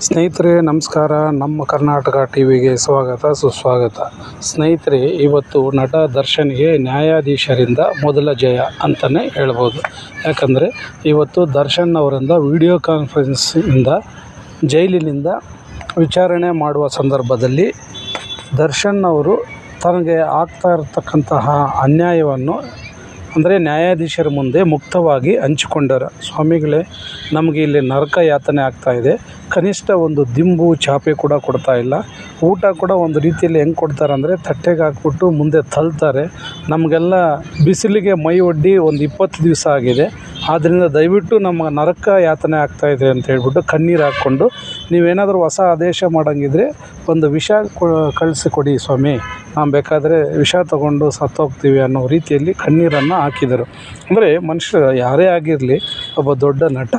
ಸ್ನೇಹಿತರೆ, ನಮಸ್ಕಾರ. ನಮ್ಮ ಕರ್ನಾಟಕ ಟಿ ವಿಗೆ ಸ್ವಾಗತ, ಸುಸ್ವಾಗತ. ಸ್ನೇಹಿತರೆ, ಇವತ್ತು ನಟ ದರ್ಶನ್ಗೆ ನ್ಯಾಯಾಧೀಶರಿಂದ ಮೊದಲ ಜಯ ಅಂತಲೇ ಹೇಳ್ಬೋದು. ಯಾಕಂದರೆ, ಇವತ್ತು ದರ್ಶನ್ ಅವರಿಂದ ವಿಡಿಯೋ ಕಾನ್ಫರೆನ್ಸಿಂದ, ಜೈಲಿನಿಂದ ವಿಚಾರಣೆ ಮಾಡುವ ಸಂದರ್ಭದಲ್ಲಿ ದರ್ಶನ್ ಅವರು ತನಗೆ ಆಗ್ತಾ ಇರತಕ್ಕಂತಹ ಅನ್ಯಾಯವನ್ನು ಅಂದರೆ ನ್ಯಾಯಾಧೀಶರ ಮುಂದೆ ಮುಕ್ತವಾಗಿ ಹಂಚಿಕೊಂಡರ. ಸ್ವಾಮಿಗಳೇ, ನಮಗೆ ಇಲ್ಲಿ ನರಕ ಯಾತನೆ ಆಗ್ತಾ ಇದೆ. ಕನಿಷ್ಠ ಒಂದು ದಿಂಬು ಚಾಪೆ ಕೂಡ ಕೊಡ್ತಾ ಇಲ್ಲ. ಊಟ ಕೂಡ ಒಂದು ರೀತಿಯಲ್ಲಿ ಹೆಂಗೆ ಕೊಡ್ತಾರೆ ಅಂದರೆ ತಟ್ಟೆಗೆ ಹಾಕ್ಬಿಟ್ಟು ಮುಂದೆ ತಳ್ತಾರೆ ನಮಗೆಲ್ಲ ಬಿಸಿಲಿಗೆ ಮೈ ಒಡ್ಡಿ ಒಂದು ಇಪ್ಪತ್ತು ದಿವಸ ಆಗಿದೆ. ಆದ್ದರಿಂದ ದಯವಿಟ್ಟು ನಮ್ಮ ನರಕ ಯಾತನೆ ಆಗ್ತಾಯಿದೆ ಅಂತ ಹೇಳ್ಬಿಟ್ಟು ಕಣ್ಣೀರು ಹಾಕ್ಕೊಂಡು ನೀವೇನಾದರೂ ಹೊಸ ಆದೇಶ ಮಾಡೋಂಗಿದ್ರೆ ಒಂದು ವಿಷ ಕಳಿಸಿಕೊಡಿ ಸ್ವಾಮಿ. ನಾವು ಬೇಕಾದರೆ ವಿಷ ತಗೊಂಡು ಸತ್ತೋಗ್ತೀವಿ ಅನ್ನೋ ರೀತಿಯಲ್ಲಿ ಕಣ್ಣೀರನ್ನು ಹಾಕಿದರು. ಅಂದರೆ ಮನುಷ್ಯರು ಯಾರೇ ಆಗಿರಲಿ ಒಬ್ಬ ದೊಡ್ಡ ನಟ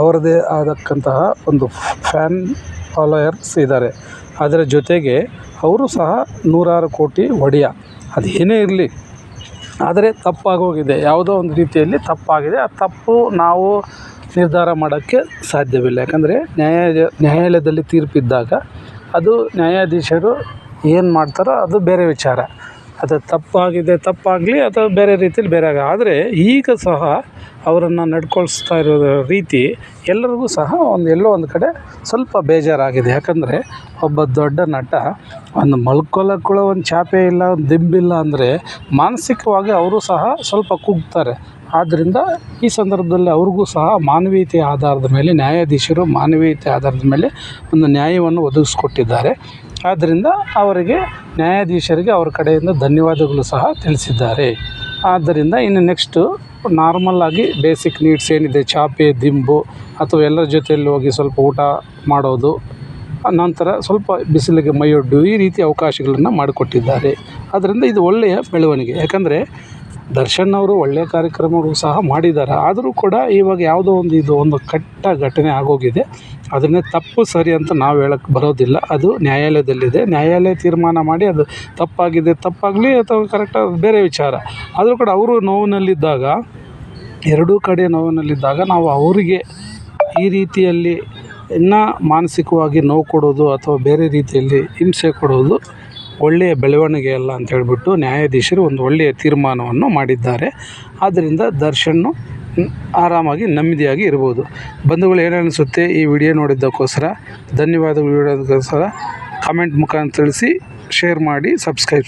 ಅವರದೇ ಆದಕ್ಕಂತಹ ಒಂದು ಫ್ಯಾನ್ ಫಾಲೋಯರ್ಸ್ ಇದ್ದಾರೆ. ಅದರ ಜೊತೆಗೆ ಅವರು ಸಹ ನೂರಾರು ಕೋಟಿ ಒಡೆಯ. ಅದೇನೇ ಇರಲಿ. ಆದರೆ ತಪ್ಪಾಗೋಗಿದೆ. ಯಾವುದೋ ಒಂದು ರೀತಿಯಲ್ಲಿ ತಪ್ಪಾಗಿದೆ. ಆ ತಪ್ಪು ನಾವು ನಿರ್ಧಾರ ಮಾಡೋಕ್ಕೆ ಸಾಧ್ಯವಿಲ್ಲ. ಯಾಕಂದರೆ ನ್ಯಾಯ ನ್ಯಾಯಾಲಯದಲ್ಲಿ ತೀರ್ಪಿದ್ದಾಗ ಅದು ನ್ಯಾಯಾಧೀಶರು ಏನು ಮಾಡ್ತಾರೋ ಅದು ಬೇರೆ ವಿಚಾರ. ಅದು ತಪ್ಪಾಗಿದೆ, ತಪ್ಪಾಗಲಿ ಅಥವಾ ಬೇರೆ ರೀತಿಲಿ ಬೇರೆ ಆಗ ಆದರೆ ಈಗ ಸಹ ಅವರನ್ನು ನಡ್ಕೊಳಿಸ್ತಾ ಇರೋ ರೀತಿ ಎಲ್ಲರಿಗೂ ಸಹ ಒಂದು ಎಲ್ಲೋ ಒಂದು ಕಡೆ ಸ್ವಲ್ಪ ಬೇಜಾರಾಗಿದೆ. ಯಾಕಂದರೆ ಒಬ್ಬ ದೊಡ್ಡ ನಟ, ಒಂದು ಮಲ್ಕೊಳ್ಳೋಕೆ ಕೂಡ ಒಂದು ಚಾಪೆ ಇಲ್ಲ, ಒಂದು ದಿಂಬಿಲ್ಲ ಅಂದರೆ ಮಾನಸಿಕವಾಗಿ ಅವರು ಸಹ ಸ್ವಲ್ಪ ಕುಗ್ತಾರೆ. ಆದ್ದರಿಂದ ಈ ಸಂದರ್ಭದಲ್ಲಿ ಅವ್ರಿಗೂ ಸಹ ಮಾನವೀಯತೆ ಆಧಾರದ ಮೇಲೆ, ನ್ಯಾಯಾಧೀಶರು ಮಾನವೀಯತೆ ಆಧಾರದ ಮೇಲೆ ಒಂದು ನ್ಯಾಯವನ್ನು ಒದಗಿಸ್ಕೊಟ್ಟಿದ್ದಾರೆ. ಆದ್ದರಿಂದ ಅವರಿಗೆ ನ್ಯಾಯಾಧೀಶರಿಗೆ ಅವರ ಕಡೆಯಿಂದ ಧನ್ಯವಾದಗಳು ಸಹ ತಿಳಿಸಿದ್ದಾರೆ. ಆದ್ದರಿಂದ ಇನ್ನು ನೆಕ್ಸ್ಟು ನಾರ್ಮಲ್ಲಾಗಿ ಬೇಸಿಕ್ ನೀಡ್ಸ್ ಏನಿದೆ? ಚಾಪೆ, ದಿಂಬು ಅಥವಾ ಎಲ್ಲರ ಜೊತೆಯಲ್ಲಿ ಹೋಗಿ ಸ್ವಲ್ಪ ಊಟ ಮಾಡೋದು, ನಂತರ ಸ್ವಲ್ಪ ಬಿಸಿಲಿಗೆ ಮೈಯೊಡ್ಡು ಈ ರೀತಿ ಅವಕಾಶಗಳನ್ನು ಮಾಡಿಕೊಟ್ಟಿದ್ದಾರೆ. ಆದ್ದರಿಂದ ಇದು ಒಳ್ಳೆಯ ಬೆಳವಣಿಗೆ. ಯಾಕಂದರೆ ದರ್ಶನ್ ಅವರು ಒಳ್ಳೆಯ ಕಾರ್ಯಕ್ರಮಗಳು ಸಹ ಮಾಡಿದ್ದಾರೆ. ಆದರೂ ಕೂಡ ಇವಾಗ ಯಾವುದೋ ಒಂದು ಇದು ಒಂದು ಕಟ್ಟ ಘಟನೆ ಆಗೋಗಿದೆ. ಅದನ್ನೇ ತಪ್ಪು ಸರಿ ಅಂತ ನಾವು ಹೇಳಕ್ಕೆ ಬರೋದಿಲ್ಲ. ಅದು ನ್ಯಾಯಾಲಯದಲ್ಲಿದೆ. ನ್ಯಾಯಾಲಯ ತೀರ್ಮಾನ ಮಾಡಿ ಅದು ತಪ್ಪಾಗಿದೆ. ತಪ್ಪಾಗಲಿ ಅಥವಾ ಕರೆಕ್ಟಾಗಿ ಬೇರೆ ವಿಚಾರ. ಆದರೂ ಕೂಡ ಅವರು ನೋವಿನಲ್ಲಿದ್ದಾಗ, ಎರಡೂ ಕಡೆ ನೋವಿನಲ್ಲಿದ್ದಾಗ ನಾವು ಅವರಿಗೆ ಈ ರೀತಿಯಲ್ಲಿ ಇನ್ನೂ ಮಾನಸಿಕವಾಗಿ ನೋವು ಕೊಡೋದು ಅಥವಾ ಬೇರೆ ರೀತಿಯಲ್ಲಿ ಹಿಂಸೆ ಕೊಡೋದು ಒಳ್ಳೆಯ ಬೆಳವಣಿಗೆ ಅಲ್ಲ ಅಂತ ಹೇಳಿಬಿಟ್ಟು ನ್ಯಾಯಾಧೀಶರು ಒಂದು ಒಳ್ಳೆಯ ತೀರ್ಮಾನವನ್ನು ಮಾಡಿದ್ದಾರೆ. ಆದ್ದರಿಂದ ದರ್ಶನ್ನು ಆರಾಮಾಗಿ ನೆಮ್ಮದಿಯಾಗಿ ಇರ್ಬೋದು. ಬಂಧುಗಳು ಏನು ಅನಿಸುತ್ತೆ ಈ ವಿಡಿಯೋ ನೋಡಿದ್ದಕ್ಕೋಸ್ಕರ, ಧನ್ಯವಾದಗಳು ವಿಡಿಯೋದಕ್ಕೋಸ್ಕರ ಕಮೆಂಟ್ ಮುಖಾಂತರ ತಿಳಿಸಿ ಶೇರ್ ಮಾಡಿ ಸಬ್ಸ್ಕ್ರೈಬ್